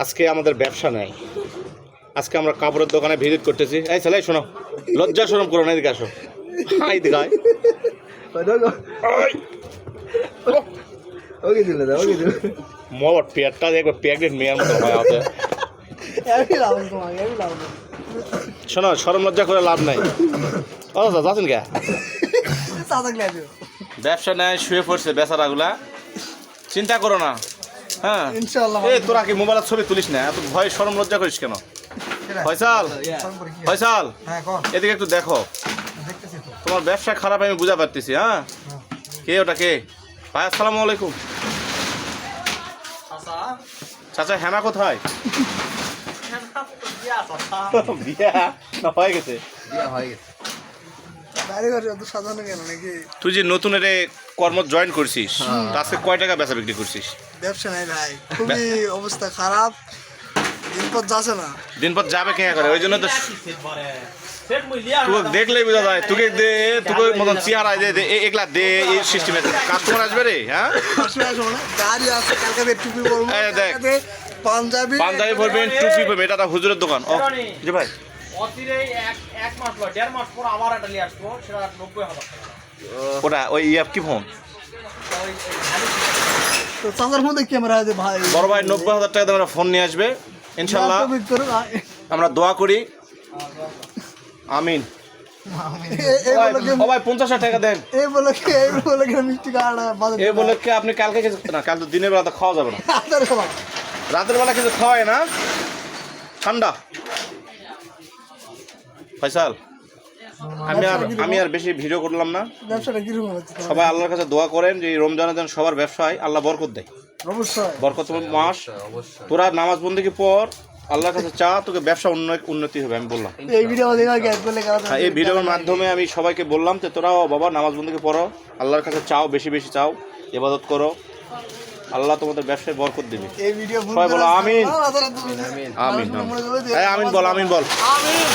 আজকে আমাদের ব্যবসা নাই। আজকে আমরা কাপড়ের দোকানে ভিজিট করতেছি। এই ছেলে শোনো লজ্জা শরম করো না এদিকে আসো। হাই দিকে আয়। ওকে দিলে দাও ওকে দিলে মোট পেটটা দেখবে প্রেগনেন্ট মেয়ের মতো হয় হাতে শোনো শরম লজ্জা করে লাভ নাই। ও দাদা যাচ্ছেন কে? ব্যবসা নেয় শুয়ে পড়ছে বেচারাগুলা। চিন্তা করো না। হ্যাঁ। ইনশাআল্লাহ। এই তোরা কি মোবাইলের ছবি তুলিস না? এত ভয় শরম লজ্জা করিস কেন? ফয়সাল? ফয়সাল? হ্যাঁ কোন এদিকে একটু দেখো। তোমার ব্যবসা খারাপ আমি বুঝা পারতেছি হ্যাঁ? কে ওটা কে? ভাই আসসালামু আলাইকুম। চাচা? চাচা হেনা কোথায়? বিয়া না হয়ে গেছে। বিয়া হয়ে গেছে। তুই যে নতুন এর কর্ম জয়েন করছিস তা আজকে কয় টাকা বেচা বিক্রি করছিস? ব্যবসা নাই ভাই খুবই অবস্থা খারাপ। দিন পর যাচ্ছে না। দিন পর যাবে কে করে? ওই জন্য তো তুই দেখলেই বোঝা যায় তোকে দে তোকে মতন চেহারা দে দে এ- এগুলা দে এই সিস্টেমে কাস্টমার আসবে রে হ্যাঁ? আসলে আসব না গাড়ি আছে কালকে টুপি পরবো দেখ। পাঞ্জাবি পাঞ্জাবি পরবেন টুপি পরবেন এটা হুজুরের দোকান। ও জি ভাই। অচিরেই এক এক মাস বা দেড় মাস পর আবার একটা নিয়ে আসব সেটা নব্বই হাজার টাকা। ওটা ওই ইয়াপ কি ফোন? তো চাচার মধ্যে ক্যামেরা আছে ভাই। বড় ভাই নব্বই হাজার টাকা দিয়ে আমরা ফোন নিয়ে আসবে ইনশাল্লাহ। আমরা দোয়া করি। আমিন। এই- এই বলে কি পঞ্চাশ হাজার টাকা দেন। এই বলে কি এই বলে কি মিষ্টি কার্ড এ বলে কি আপনি কালকে কিছু না কাল তো দিনের বেলা তো খাওয়া যাবে না। রাতের বেলা কিছু খাওয়ায় না? ঠান্ডা। ফয়সাল আমি আর আমি আর বেশি ভিডিও করলাম না। ব্যবসাটা কীরকম হচ্ছে সবাই আল্লাহর কাছে দোয়া করেন যে এই রমজানের যেন সবার ব্যবসায় আল্লাহ বরকত দেয়। অবশ্যই। বরকত মাস। তোরা নামাজ বন্দিকে পর আল্লাহর কাছে চা তোকে ব্যবসা উন্ন- উন্নতি হবে আমি বললাম। এই ভিডিও দেখা গ্যাস বলে কারণ হ্যাঁ, এই ভিডিওর মাধ্যমে আমি সবাইকে বললাম যে তোরাও বাবা নামাজ বন্দিকে পড়ো আল্লাহর কাছে চাও বেশি বেশি চাও ইবাদত করো। আল্লাহ তোমাদের ব্যবসায় বরকত দেবে। এই ভিডিও সবাই বলো আমিন। আমিন মনে আমিন বল আমিন বল। আমিন।